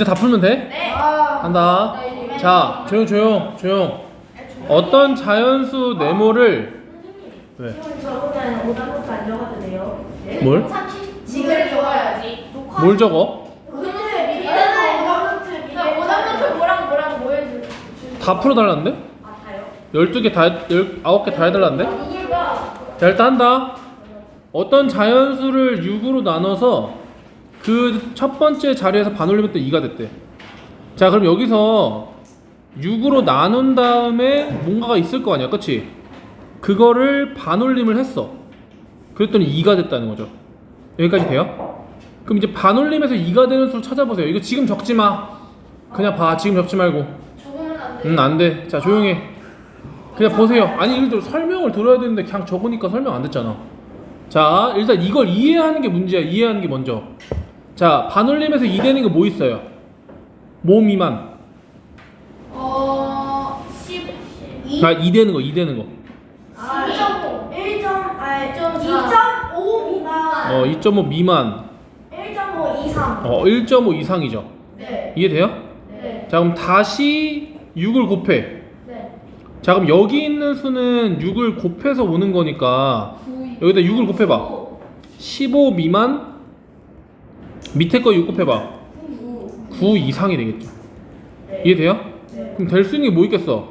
이제 다 풀면 돼? 네. 한다. 자, 조용 조용 조용. 어떤 자연수 네모를 왜? 저보다는 오답부터 안 적어도 돼요. 뭘? 지금 적어야지. 뭘 적어? 근데 밑에는 오답부터 밑에 오답부터 뭐랑 뭐랑 뭐 해줄? 다 풀어달라는데? 아 다요? 12개 다, 19개 다 해달라는데? 자, 일단 한다. 어떤 자연수를 6으로 나눠서 그 첫 번째 자리에서 반올림했때 2가 됐대. 자, 그럼 여기서 6으로 나눈 다음에 뭔가가 있을 거 아니야. 그치? 그거를 반올림을 했어. 그랬더니 2가 됐다는 거죠. 여기까지 돼요? 그럼 이제 반올림에서 2가 되는 수를 찾아보세요. 이거 지금 적지 마. 그냥 봐. 지금 적지 말고. 적으면 안 돼. 응, 안 돼. 자, 조용해. 그냥 보세요. 아니, 예를 들어 설명을 들어야 되는데 그냥 적으니까 설명 안 됐잖아. 자, 일단 이걸 이해하는 게 문제야. 이해하는 게 먼저. 자, 반올림에서 2 되는 거뭐 있어요? 모 미만. 어 10. 아, 2 되는 거, 2 되는 거. 아, 2.5. 1점 아니 2.4. 2.5 미만. 어, 2.5 미만. 1.5 이상. 어, 1.5 이상이죠. 네. 이해돼요? 네. 자, 그럼 다시 6을 곱해. 네. 자, 그럼 여기 있는 수는 6을 곱해서 오는 거니까 여기다 6을 곱해봐. 15 미만 밑에 거 6 곱해봐. 9 이상이 되겠죠. 이해돼요? 네. 그럼 될 수 있는 게 뭐 있겠어?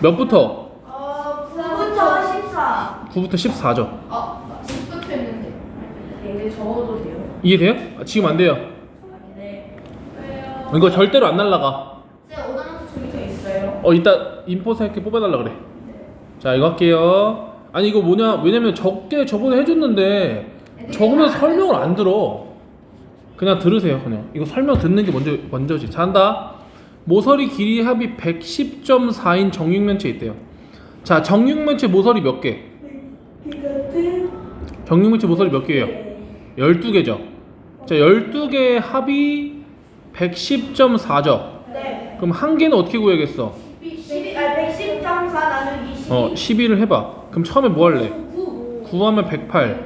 몇부터? 어 9부터 14. 9부터 14죠. 아 10부터 했는데. 네, 적어도 돼요. 이해돼요? 아, 지금 안 돼요. 네. 왜요? 이거 절대로 안 날라가. 제 오답부터 저기 더 있어요. 어, 이따 인포서 이렇게 뽑아달라 그래. 자, 이거 할게요. 아니, 이거 뭐냐? 왜냐면 적게 저번에 해줬는데 적으면 설명을 안 들어. 그냥 들으세요, 그냥. 이거 설명 듣는 게 먼저, 먼저지. 자, 한다. 모서리 길이 합이 110.4인 정육면체 있대요. 자, 정육면체 모서리 몇 개? 이것도 정육면체 모서리 몇 개예요? 12개죠. 자, 12개의 합이 110.4죠. 네. 그럼 한 개는 어떻게 구해야겠어? 110, 아110.4 나누기 12. 어, 12를 해봐. 그럼 처음에 뭐 할래? 9. 9하면 108,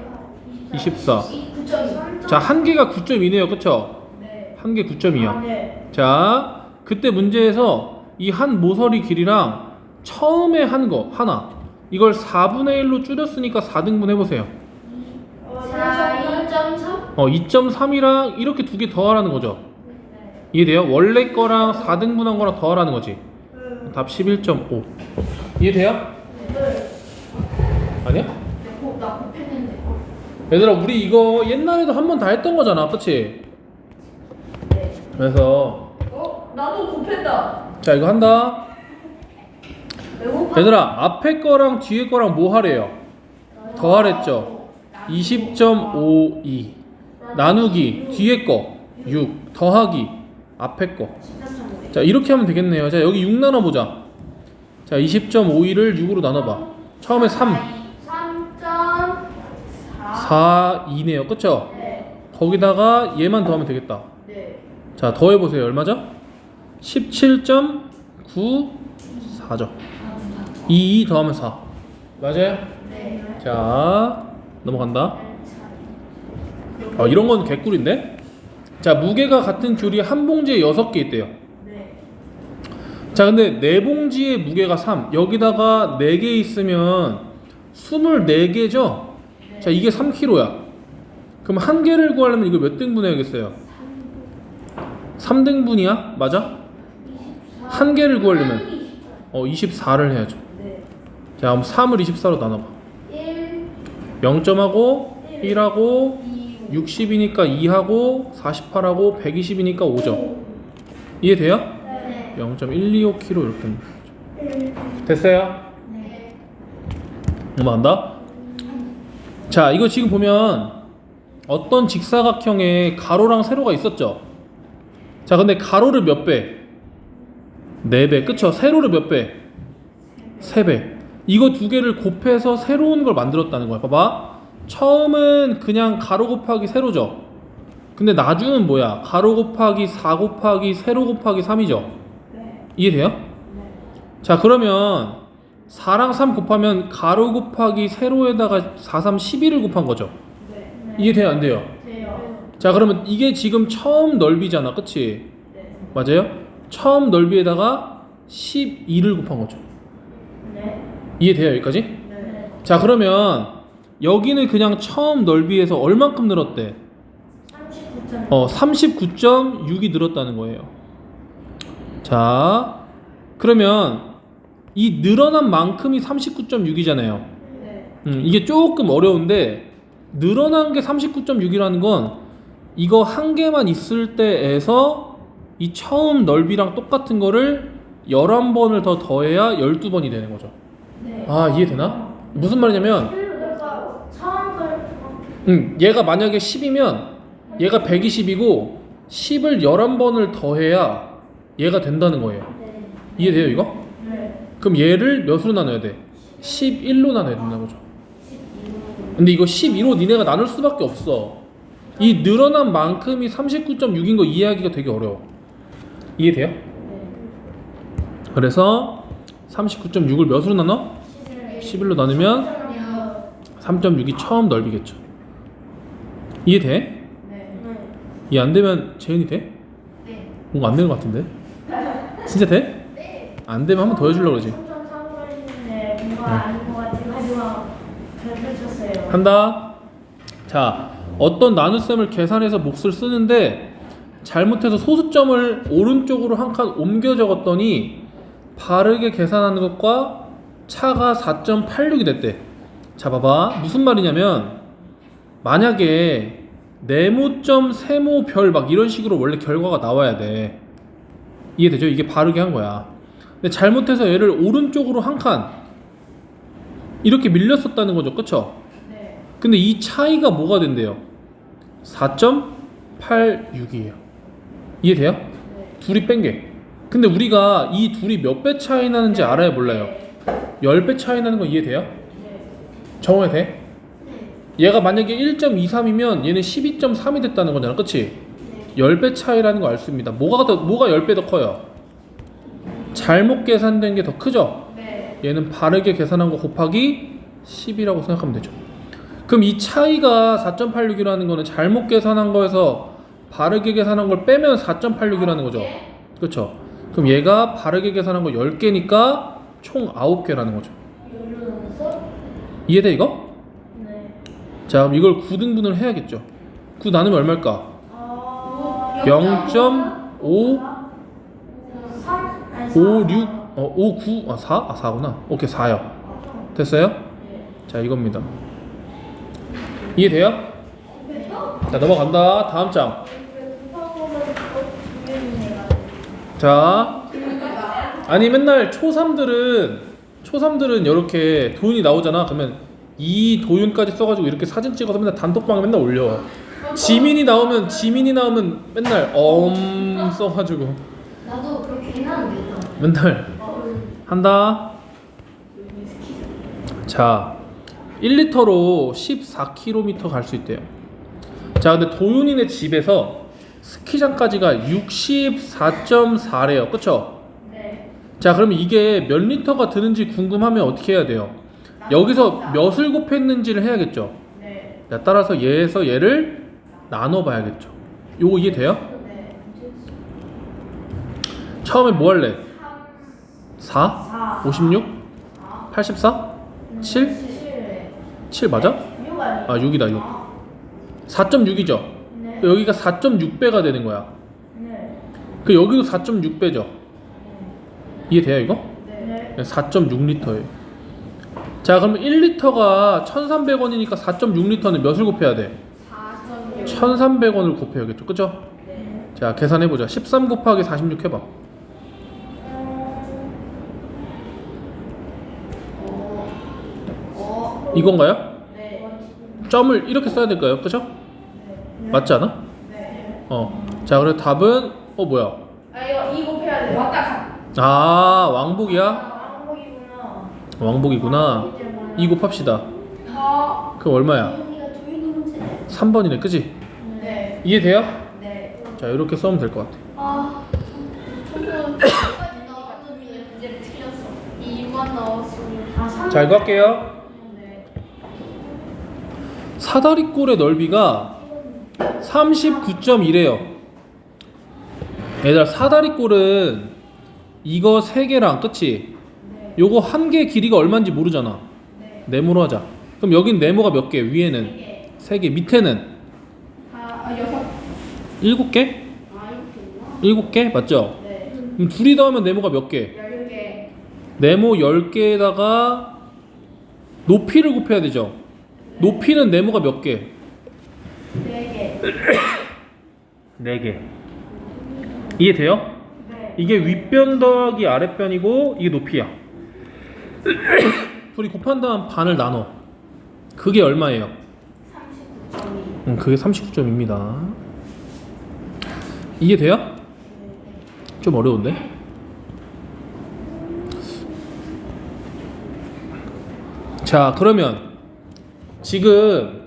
24. 9.2. 자, 한 개가 9.2네요. 그쵸? 네. 한 개 9.2야. 아, 네. 자, 그때 문제에서 이 한 모서리 길이랑 처음에 한 거, 하나. 이걸 4분의 1로 줄였으니까 4등분 해보세요. 어, 자 네. 2.3. 어, 2.3이랑 이렇게 두 개 더하라는 거죠. 이해돼요? 원래 거랑 4등분한 거랑 더하라는 거지. 음. 답 11.5. 이해돼요? 네. 아니야? 얘들아 우리 이거 옛날에도 한 번 다 했던 거잖아 그치? 네. 그래서 어? 나도 곱했다. 자 이거 한다 배고파. 얘들아 앞에 거랑 뒤에 거랑 뭐 하래요? 더하랬죠 20.52 나누기 뒤에 거6 더하기 앞에 거자 이렇게 하면 되겠네요 자 여기 6 나눠보자 자 20.52를 6으로 나눠봐 처음에 3 3.4. 4 2네요 그쵸? 네. 거기다가 얘만 더하면 되겠다 네. 자, 더해보세요. 얼마죠? 17.94죠. 2, 2 더하면 4. 맞아요? 네. 자, 넘어간다. 어, 이런 건 개꿀인데? 자, 무게가 같은 귤이 한 봉지에 6개 있대요. 네. 자, 근데 네 봉지의 무게가 3. 여기다가 4개 있으면 24개죠? 자, 이게 3kg야. 그럼 한 개를 구하려면 이거 몇 등분 해야겠어요? 3등분이야? 맞아? 한 개를 구하려면 어 24를 해야죠. 네. 자, 그럼 3을 24로 나눠봐. 1. 0점하고 1하고 2. 60이니까 2하고 48하고 120이니까 5점. 이해돼요? 네. 0.125kg 이렇게. 됐어요? 네. 넘어간다. 자, 이거 지금 보면 어떤 직사각형에 가로랑 세로가 있었죠? 자, 근데 가로를 몇 배? 4배. 그쵸? 세로를 몇 배? 3배. 이거 두 개를 곱해서 새로운 걸 만들었다는 거야. 봐봐. 처음은 그냥 가로 곱하기 세로죠? 근데 나중은 뭐야? 가로 곱하기 4 곱하기 세로 곱하기 3이죠? 네. 이해돼요? 네. 자 그러면 4랑 3 곱하면 가로 곱하기 세로에다가 4, 3, 11을 곱한 거죠 네. 이해돼요 안 돼요? 돼요. 자 그러면 이게 지금 처음 넓이잖아 그치? 네. 맞아요? 처음 넓이에다가 12를 곱한 거죠 네. 이해돼요 여기까지? 네. 자 그러면 여기는 그냥 처음 넓이에서 얼만큼 늘었대? 39점. 어 39.6이 늘었다는 거예요 자 그러면 이 늘어난 만큼이 39.6이잖아요 네. 음, 이게 조금 어려운데 늘어난 게 39.6이라는 건 이거 한 개만 있을 때에서 이 처음 넓이랑 똑같은 거를 11번을 더 더해야 12번이 되는 거죠 네. 아 이해되나? 무슨 말이냐면 음, 얘가 만약에 10이면 얘가 120이고 10을 11번을 더해야 얘가 된다는 거예요 네. 이해돼요 이거? 네. 그럼 얘를 몇으로 나눠야 돼? 11로 나눠야 된다는 거죠 근데 이거 12로 니네가 나눌 수밖에 없어 이 늘어난 만큼이 39.6인 거 이해하기가 되게 어려워 이해돼요? 네. 그래서 39.6을 몇으로 나눠? 11로 나누면 3.6이 처음 넓이겠죠 이해돼? 네. 이해 안 되면 재현이 돼? 네. 뭔가 안 되는 것 같은데? 진짜 돼? 네. 안 되면 한 번 더 해주려고 그러지 3.3걸리는데 뭔가 아닌 것 같아요. 하지만 잘 펼쳤어요. 한다. 자, 어떤 나눗셈을 계산해서 몫을 쓰는데 잘못해서 소수점을 오른쪽으로 한 칸 옮겨 적었더니 바르게 계산하는 것과 차가 4.86이 됐대. 자, 봐봐. 무슨 말이냐면 만약에 네모점, 세모, 별 막 이런 식으로 원래 결과가 나와야 돼. 이해되죠? 이게 바르게 한 거야. 근데 잘못해서 얘를 오른쪽으로 한 칸 이렇게 밀렸었다는 거죠. 그쵸? 네. 근데 이 차이가 뭐가 된대요? 4.86이에요. 이해돼요? 네. 둘이 뺀 게. 근데 우리가 이 둘이 몇 배 차이 나는지 알아야 몰라요. 10배 차이 나는 거 이해돼요? 네. 정해 돼? 얘가 만약에 1.23이면 얘는 12.3이 됐다는 거잖아. 그치? 10배 차이라는 거 알 수 있습니다. 뭐가 더, 뭐가 10배 더 커요? 잘못 계산된 게 더 크죠? 네. 얘는 바르게 계산한 거 곱하기 10이라고 생각하면 되죠. 그럼 이 차이가 4.86이라는 거는 잘못 계산한 거에서 바르게 계산한 걸 빼면 4.86이라는 거죠. 그렇죠? 그럼 얘가 바르게 계산한 거 10개니까 총 9개라는 거죠. 이해돼 이거? 네. 자, 그럼 이걸 9등분을 해야겠죠. 9 나누면 얼마일까? 아. 0.5 3 아니 5 6 어, 5 9 아, 4? 아, 4구나. 오케이, 4요. 됐어요? 네. 자, 이겁니다. 이해돼요? 자, 넘어간다. 다음 장. 자, 아니 맨날 초3들은 초3들은 이렇게 도윤이 나오잖아. 그러면 이 도윤까지 써가지고 이렇게 사진 찍어서 맨날 단톡방에 맨날 올려. 지민이 나오면 지민이 나오면 맨날 엄 써가지고 나도 그렇게 해놔도 되죠. 맨날 한다. 자, 1리터로 14km 갈 수 있대요. 자, 근데 도윤이네 집에서 스키장까지가 64.4래요. 그쵸? 네. 자, 그러면 이게 몇 리터가 드는지 궁금하면 어떻게 해야 돼요? 여기서 몇을 곱했는지를 해야겠죠. 네. 자, 따라서 얘에서 얘를 나눠 봐야겠죠. 요거 이해돼요? 네. 처음에 뭐 할래? 4? 4 56? 84? 7? 7 7 맞아? 6 아니에요? 아 6이다 6 4.6이죠 네. 여기가 4.6배가 되는 거야 네. 그 여기도 4.6배죠 이해돼요 이거? 네. 4.6리터예요 자 그럼 1리터가 1300원이니까 4.6리터는 몇을 곱해야 돼? 4.6. 1300원을 곱해야겠죠 그죠? 네. 자 계산해보자 13 곱하기 46 해봐 이건가요? 네. 점을 이렇게 써야 될까요? 그죠? 맞지 않아? 네. 어 자 그래 답은 어 뭐야 아 이거 이 곱해야 돼. 왔다 아 왕복이야? 왕복이구나. 왕복이구나 이 곱합시다 가. 그럼 얼마야? 도윤이가 도윤이 문제. 3번이네 그지? 네. 이해돼요? 네. 자 이렇게 써면 될 것 같아 아. 초등까지 나왔더니 문제를 틀렸어. 2만 나왔으면. 아, 3. 자 이거 할게요 네. 사다리꼴의 넓이가 39.1이에요. 얘들아 사다리꼴은 이거 세 개랑 그치? 요거 한 개 길이가 얼마인지 모르잖아. 네모로 하자. 그럼 여긴 네모가 몇 개? 위에는 세 개, 밑에는 여섯. 일곱 개? 일곱 개 맞죠? 네. 그럼 둘이 더하면 네모가 몇 개. 네모 10개에다가 높이를 곱해야 되죠. 높이는 네모가 몇 개? 네 개. 4개. 이해돼요? 네. 이게 윗변 더하기 아랫변이고 이게 높이야. 둘이 곱한 다음 반을 나눠. 그게 얼마예요? 39.2. 음, 그게 39점입니다. 이해돼요? 좀 어려운데? 자, 그러면 지금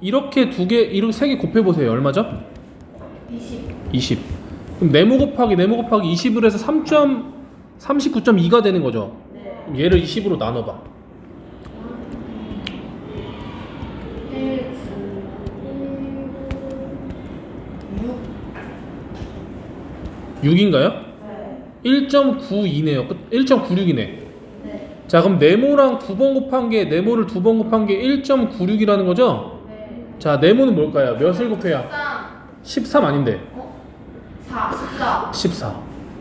이렇게 두 개, 이렇게 세 개 곱해 보세요. 얼마죠? 20. 20. 그럼 네모 곱하기 네모 곱하기 20을 해서 3. 39.2가 되는 거죠. 그럼 얘를 20으로 나눠 봐. 1, 6. 6인가요? 1.92네요. 1.96이네. 네. 자, 그럼 네모랑 두 번 곱한 게 네모를 두 번 곱한 게 1.96이라는 거죠? 네. 자, 네모는 뭘까요? 몇을 곱해야? 13. 13 아닌데. 어? 4. 14. 14.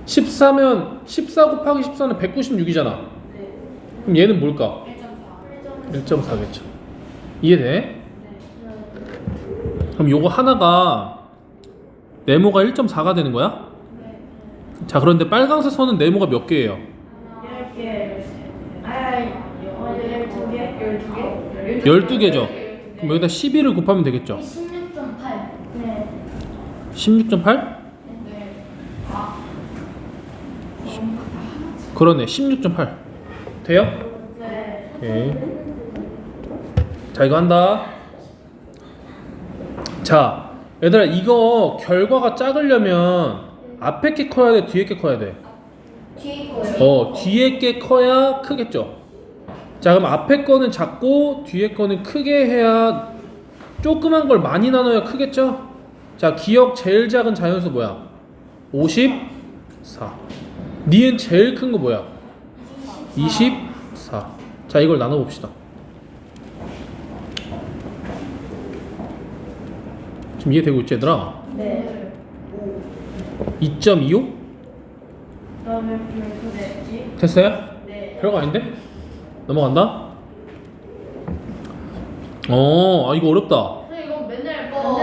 14면 14 곱하기 14는 196이잖아. 네. 그럼 얘는 뭘까? 1.4. 1.4겠죠. 이해돼? 그럼 요거 하나가 네모가 1.4가 되는 거야? 네. 자, 그런데 빨강색 선은 네모가 몇 개예요? 열 개. 아, 어, 열두 개. 12개? 12개죠. 그럼 여기다 12를 곱하면 되겠죠. 16.8. 네. 16.8? 네. 아. 그러네. 16.8. 돼요? 네. 오케이. 자, 이거 한다. 자, 얘들아, 이거 결과가 작으려면 앞에 게 커야 돼, 뒤에 게 커야 돼? 뒤에 거요. 어, 뒤에 게 커야 크겠죠. 자, 그럼 앞에 거는 작고 뒤에 거는 크게 해야 조그만 걸 많이 나눠야 크겠죠? 자, 기억 제일 작은 자연수 뭐야? 54. 니은 제일 큰 거 뭐야? 24. 자, 이걸 나눠 봅시다. 지금 이해되고 있지, 얘들아? 네. 2.25? 그러면 몇개 됐지? 됐어요? 네. 별거 아닌데? 넘어간다. 어, 아 이거 어렵다. 근데 이거 맨날 어,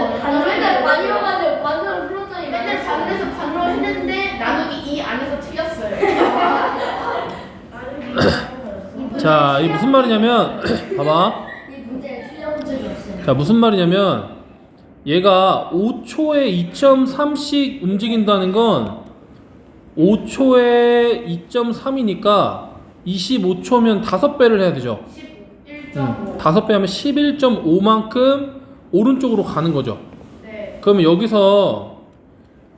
맨날 반으로 반으로 반으로 풀었더니 맨날 반으로 반으로 했는데 나누기 이 안에서 틀렸어요. 자, 이게 무슨 말이냐면, 봐봐. 이 문제를 틀려본 적이 없어요. 자, 무슨 말이냐면, 얘가 5초에 2.3씩 움직인다는 건 5초에 2.3이니까 25초면 5배를 해야 되죠. 11.5. 음, 5배 하면 11.5만큼 오른쪽으로 가는 거죠. 네. 그러면 여기서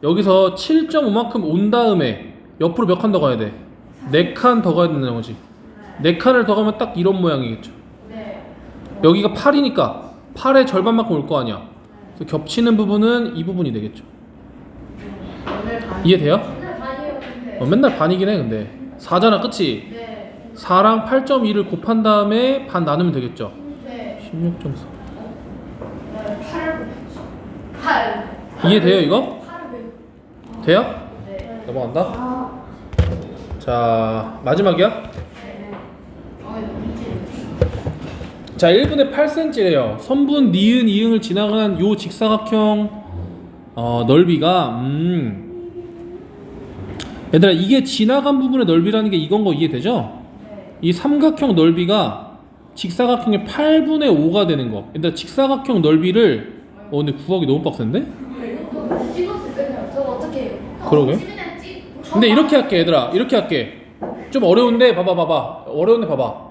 여기서 7.5만큼 온 다음에 옆으로 몇 칸 더 가야 돼? 네 칸 더 가야 된다는 거지. 네 칸을 더 가면 딱 이런 모양이겠죠. 네. 여기가 8이니까 8의 절반만큼 올 거 아니야. 그래서 겹치는 부분은 이 부분이 되겠죠. 오늘 반. 이해돼요? 맨날. 어, 맨날 반이긴 해 근데 4잖아 그치? 네. 4랑 8.2를 곱한 다음에 반 나누면 되겠죠. 네. 16.4 네. 8. 8. 이해돼요 이거? 8. 돼요? 네. 넘어간다. 자 마지막이야. 네. 자, 1분의 8cm래요. 선분 니은 이응을 지나간 요 직사각형 어, 넓이가 음. 얘들아 이게 지나간 부분의 넓이라는 게 이건 거 이해되죠? 네. 이 삼각형 넓이가 직사각형의 8분의 5가 되는 거. 얘들아 직사각형 넓이를 어 근데 구하기 너무 빡센데? 찍었을 어떻게 해요? 그러게. 근데 이렇게 할게 얘들아 이렇게 할게 좀 어려운데 봐봐 봐봐 어려운데 봐봐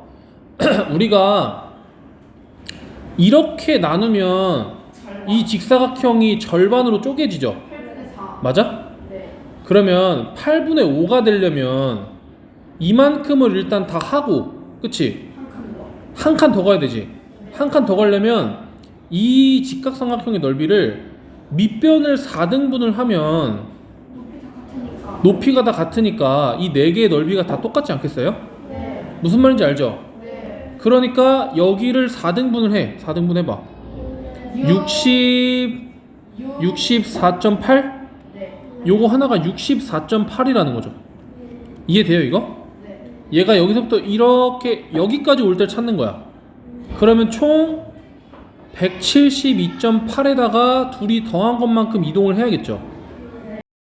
우리가 이렇게 나누면 이 직사각형이 절반으로 쪼개지죠 8분의 4. 맞아? 네. 그러면 8분의 5가 되려면 이만큼을 일단 다 하고 그치? 한칸 더. 한칸 더 가야 되지 한 칸 더 가려면 이 직각삼각형의 넓이를 밑변을 4등분을 하면 높이가 다 같으니까 이 네 개의 넓이가 다 똑같지 않겠어요? 네. 무슨 말인지 알죠? 네. 그러니까 여기를 4등분을 해. 4등분 해봐. 60, 64.8? 네. 요거 하나가 64.8이라는 거죠. 이해돼요, 이거? 네. 얘가 여기서부터 이렇게 여기까지 올 때 찾는 거야. 그러면 총 172.8에다가 둘이 더한 것만큼 이동을 해야겠죠.